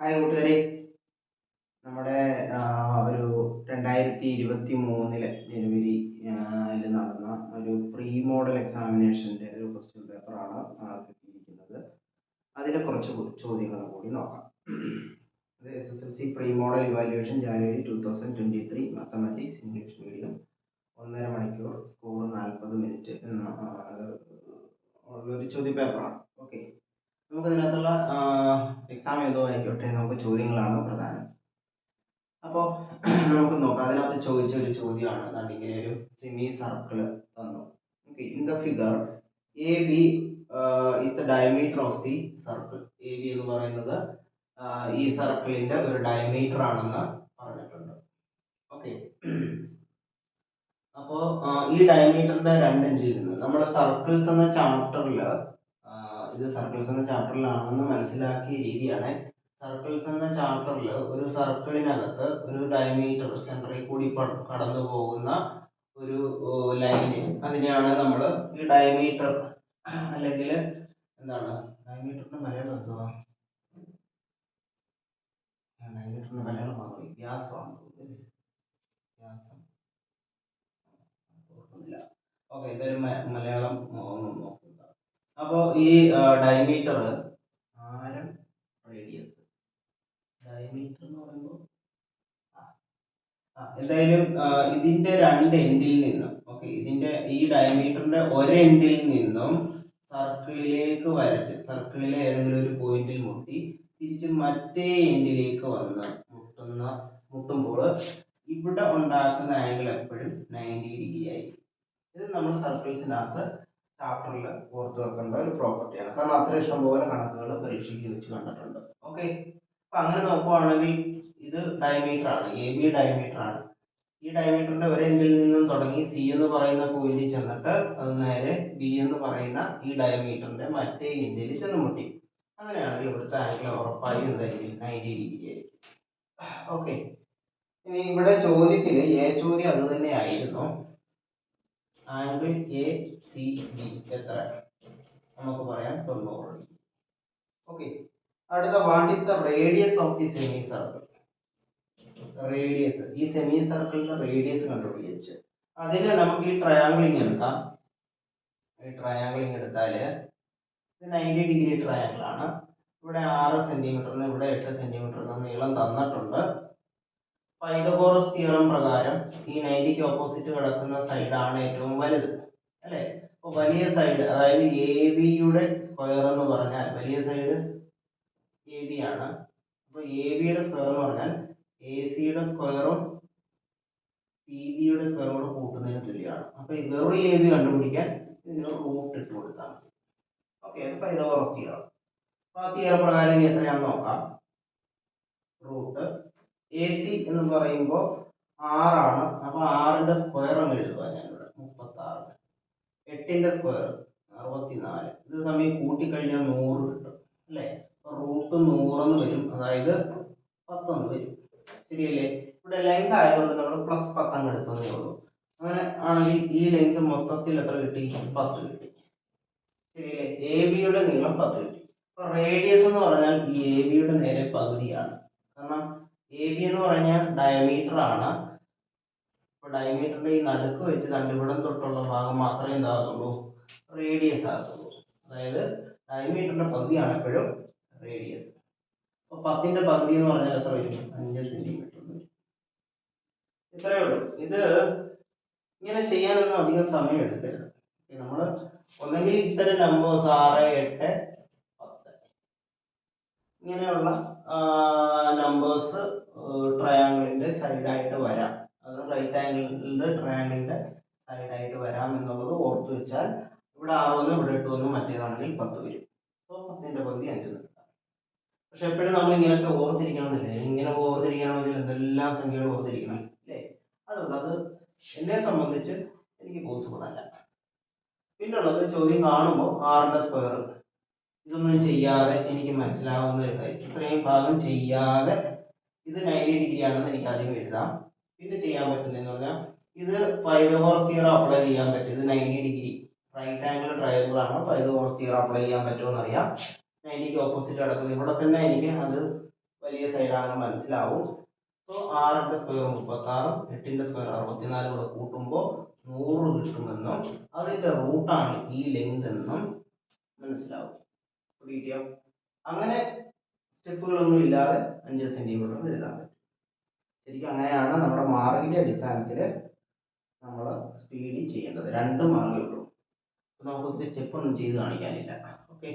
Hi കൂട്ടുകാരെ. നമ്മുടെ ഒരു രണ്ടായിരത്തി ഇരുപത്തി മൂന്നിൽ ജനുവരി നടന്ന ഒരു പ്രീ മോഡൽ എക്സാമിനേഷന്റെ ഒരു ക്വസ്റ്റ്യൻ പേപ്പറാണ് കിട്ടിയിരിക്കുന്നത്. അതിലെ കുറച്ച് ചോദ്യങ്ങൾ കൂടി നോക്കാം. അത് S S L C pre model evaluation January two thousand twenty three mathematics English medium ഒന്നര മണിക്കൂർ സ്കോർ നാൽപ്പത് മിനിറ്റ് എന്ന ഒരു ചോദ്യ പേപ്പറാണ് ഓക്കെ നമുക്ക് ഇതിനകത്തുള്ള എക്സാം ഏതോ ആയിക്കോട്ടെ നമുക്ക് ചോദ്യങ്ങളാണ് പ്രധാനം. അപ്പോൾ നമുക്ക് നോക്കാം. അതിനകത്ത് ചോദിച്ച ഒരു ചോദ്യമാണ്. അതാണ് ഇങ്ങനെ ഒരു സെമി സർക്കിൾ തന്നു in the figure A B is the diameter of the circle A B എന്ന് പറയുന്നത് ഈ സർക്കിളിന്റെ ഒരു ഡയമീറ്റർ ആണെന്ന് പറഞ്ഞിട്ടുണ്ട്. ഓക്കെ അപ്പോൾ ഈ ഡയമീറ്ററിന്റെ രണ്ട് എൻഡിൽ നിന്ന് നമ്മുടെ സർക്കിൾസ് എന്ന ചാപ്റ്ററിൽ ഇത് സർക്കിൾസ് എന്ന ചാപ്റ്ററിലാണെന്ന് മനസ്സിലാക്കിയ രീതിയാണ്. സർക്കിൾസ് എന്ന ചാപ്റ്ററിൽ ഒരു സർക്കിളിനകത്ത് ഒരു ഡയമീറ്റർ സെന്ററിൽ കൂടി കടന്നു പോകുന്ന ഒരു ലൈന് അതിനെയാണ് നമ്മൾ ഈ ഡയമീറ്റർ അല്ലെങ്കിൽ എന്താണ്? ഡയമീറ്ററിന്റെ മലയാളം എന്തുവാ? ഡയമീറ്ററിന്റെ മലയാളം മാറി വ്യാസമാണ് വ്യാസം. ഓക്കെ എന്തായാലും മലയാളം നോക്കുക അപ്പോൾ ഈ ഡയമീറ്റർ ആരം റേഡിയസ് ഡയമീറ്റർ എന്ന് പറയുമ്പോൾ എന്തായാലും ഇതിന്റെ രണ്ട് എൻഡിൽ നിന്നും ഓക്കെ ഇതിന്റെ ഈ ഡയമീറ്ററിന്റെ ഒരു എൻഡിൽ നിന്നും സർക്കിളിലേക്ക് വരച്ച് സർക്കിളിലെ ഏതെങ്കിലും ഒരു പോയിന്റിൽ മുട്ടി തിരിച്ച് മറ്റേ എൻഡിലേക്ക് വന്ന് മുട്ടുന്ന മുട്ടുമ്പോൾ ഇവിടെ ഉണ്ടാക്കുന്ന ആംഗിൾ എപ്പോഴും നയന്റി ഡിഗ്രി ആയിരിക്കും. ഇത് നമ്മൾ സർക്കിൾസിനകത്ത് ചാപ്റ്ററിൽ ഓർത്ത് വെക്കേണ്ട ഒരു പ്രോപ്പർട്ടിയാണ് കാരണം അത്ര ഇഷ്ടംപോലെ കണക്കുകൾ പരീക്ഷയ്ക്ക് വെച്ച് കണ്ടിട്ടുണ്ട്. ഓക്കെ അപ്പൊ അങ്ങനെ നോക്കുവാണെങ്കിൽ ഇത് ഡയമീറ്റർ ആണ്. എ ബി ഡയമീറ്റർ ആണ്. ഈ ഡയമീറ്ററിന്റെ ഒരു എൻഡിൽ നിന്നും തുടങ്ങി സി എന്ന് പറയുന്ന പോയിന്റിൽ ചെന്നിട്ട് അത് നേരെ ബി എന്ന് പറയുന്ന ഈ ഡയമീറ്ററിന്റെ മറ്റേ എൻഡിൽ ചെന്ന് മുട്ടി. അങ്ങനെയാണെങ്കിൽ ഇവിടുത്തെ ആംഗിൾ ഉറപ്പായും എന്തായിരിക്കും? നയന്റി ഡിഗ്രി ആയിരിക്കും. ഓക്കെ ഇനി ഇവിടെ ചോദ്യത്തിൽ എ ചോദ്യം അത് തന്നെ ആയിരുന്നു. ആംഗിൾ എ സി ബി എത്ര? നമുക്ക് പറയാം തൊണ്ണൂറ്. Degree okay. അടുത്ത what is the radius of the semi circle radius ഈ സെമി സർക്കിളിന്റെ റേഡിയസ് കണ്ടുപിടിച്ച്. അതിന് നമുക്ക് ഈ ട്രയാങ്കിളിങ് എടുക്കാം. ഈ ട്രയാങ്കിളിങ് എടുത്താൽ ഇത് നയന്റി ഡിഗ്രി ട്രയാങ്കിൾ ആണ്. ഇവിടെ ആറ് സെന്റിമീറ്ററിന് ഇവിടെ എട്ട് സെന്റിമീറ്ററിന് നീളം തന്നിട്ടുണ്ട്. പൈതഗോറസ് തിയറം പ്രകാരം ഈ നയന്റിക്ക് ഓപ്പോസിറ്റ് കിടക്കുന്ന സൈഡാണ് ഏറ്റവും വലുത്. അല്ലേ? അപ്പോൾ വലിയ സൈഡ് അതായത് എ ബിയുടെ സ്ക്വയർ എന്ന് പറഞ്ഞാൽ വലിയ സൈഡ് എ ബി ആണ്. അപ്പോൾ എ ബിയുടെ സ്ക്വയർ എന്ന് പറഞ്ഞാൽ എ സിയുടെ സ്ക്വയറും സി ബിയുടെ സ്ക്വയറും കൂടെ കൂട്ടുന്നതിന് തുല്യമാണ്. അപ്പോൾ വെറും എ ബി കണ്ടുപിടിക്കാൻ ഇതിന് റൂട്ട് ഇട്ട് കൊടുത്താൽ ഓക്കെ അത് പൈതഗോറസ് തിയറം. അപ്പോൾ ആ തിയറം പ്രകാരം ഇനി എത്രയാണെന്ന് നോക്കാം. റൂട്ട് എ സി എന്ന് പറയുമ്പോൾ ആറാണ് അപ്പോൾ ആറിന്റെ സ്ക്വയർ അങ്ങ് എഴുതുക ഞാനിവിടെ. മുപ്പത്തി ആറ് എട്ടിന്റെ സ്ക്വയർ അറുപത്തിനാല്. ഇത് തമ്മിൽ കൂട്ടിക്കഴിഞ്ഞാൽ നൂറ് കിട്ടും. അല്ലേ? അപ്പോൾ റൂട്ട് നൂറെന്ന് വരും. അതായത് പത്തൊന്ന് വരും. ശരിയല്ലേ? ഇവിടെ ലെങ്ത് ആയതുകൊണ്ട് നമ്മൾ പ്ലസ് പത്തങ്ങ് എടുത്തതേ ഉള്ളൂ. അങ്ങനെ ആണെങ്കിൽ ഈ ലെങ്ത് മൊത്തത്തിൽ എത്ര കിട്ടി? പത്ത് കിട്ടി. ശരിയല്ലേ? എ ബിയുടെ നീളം പത്ത് കിട്ടി. അപ്പോൾ റേഡിയസ് എന്ന് പറഞ്ഞാൽ ഈ എ ബിയുടെ നേരെ പകുതിയാണ്. കാരണം എ ബി എന്ന് പറഞ്ഞ ഡയമീറ്റർ ആണ്. അപ്പോൾ ഡയമീറ്ററിന്റെ ഈ നടുക്ക് വെച്ച് കണ്ടുപിടം തൊട്ടുള്ള ഭാഗം മാത്രമേ എന്താകത്തുള്ളൂ? റേഡിയസ് ആകത്തുള്ളൂ. അതായത് ഡയമീറ്ററിന്റെ പകുതിയാണ് എപ്പോഴും റേഡിയസ് അപ്പോൾ പത്തിന്റെ പകുതി എന്ന് പറഞ്ഞാൽ എത്ര വരും? അഞ്ച് സെന്റിമീറ്റർ വരും. ഇത്രയേ ഉള്ളൂ. ഇത് ഇങ്ങനെ ചെയ്യാനൊന്നും അധികം സമയം എടുക്കരുത്. നമ്മൾ ഒന്നെങ്കിൽ ഇത്തരം നമ്പേഴ്സ് ആറ് എട്ട് പത്ത്. ഇങ്ങനെയുള്ള നമ്പേഴ്സ് ട്രയാങ്കിളിന്റെ സൈഡായിട്ട് വരാം. അത് റൈറ്റ് ആംഗിളിന്റെ ട്രയാങ്കിളിന്റെ സൈഡായിട്ട് വരാം എന്നുള്ളത് ഓർത്ത് വെച്ചാൽ ഇവിടെ ആറ് വന്ന് ഇവിടെ എട്ട് വന്ന് മറ്റേതാണെങ്കിൽ പത്ത് വരും. അപ്പോൾ പത്തിന്റെ പകുതി അഞ്ച് നിർത്താം പക്ഷെ എപ്പോഴും നമ്മൾ ഇങ്ങനെയൊക്കെ ഓർത്തിരിക്കണമെന്നില്ലേ ഇങ്ങനെ ഓർത്തിരിക്കണമെങ്കിൽ എന്തെല്ലാം സംഖ്യകൾ ഓർത്തിരിക്കണം അല്ലേ? അതുകൊണ്ട് അത് എന്നെ സംബന്ധിച്ച് എനിക്ക് പോസിബിൾ അല്ല. പിന്നുള്ളത് ചോദ്യം കാണുമ്പോൾ ആറിന്റെ സ്ക്വയർ ഇതൊന്നും ചെയ്യാതെ എനിക്ക് മനസ്സിലാവുന്ന ഇത്രയും ഭാഗം ചെയ്യാതെ ഇത് നയന്റി ഡിഗ്രി ആണെന്ന് എനിക്ക് ആദ്യം എഴുതാം. പിന്നെ ചെയ്യാൻ പറ്റുന്നതെന്ന് പറഞ്ഞാൽ ഇത് പൈതഗോറസ് തിയറം അപ്ലൈ ചെയ്യാൻ പറ്റും. ഇത് ninety degree right angle triangle ആണ്? പൈതഗോറസ് തിയറം അപ്ലൈ ചെയ്യാൻ പറ്റുമെന്ന് അറിയാം നയന്റിക്ക് ഓപ്പോസിറ്റ് കിടക്കുന്നത് ഇവിടെ തന്നെ എനിക്ക് അത് വലിയ സൈഡാണെന്ന് മനസ്സിലാവും. സോ ആറിന്റെ സ്ക്വയർ മുപ്പത്താറും എട്ടിന്റെ സ്ക്വയർ അറുപത്തിനാലും കൂടെ കൂട്ടുമ്പോൾ നൂറ് കിട്ടുമെന്നും അതിന്റെ റൂട്ടാണ് ഈ ലെങ്ത് എന്നും മനസ്സിലാവും. അങ്ങനെ സ്റ്റെപ്പുകളൊന്നും ഇല്ലാതെ അഞ്ച് സെന്റിമീറ്റർ എന്ന് എഴുതാൻ പറ്റും. ശരിക്കും അങ്ങനെയാണ് നമ്മുടെ മാർക്കിന്റെ അടിസ്ഥാനത്തിൽ നമ്മൾ സ്പീഡിൽ ചെയ്യേണ്ടത്. രണ്ട് മാർഗേ ഉള്ളൂ. അപ്പോൾ നമുക്ക് ഒത്തിരി സ്റ്റെപ്പ് ഒന്നും ചെയ്ത് കാണിക്കാനില്ല. ഓക്കെ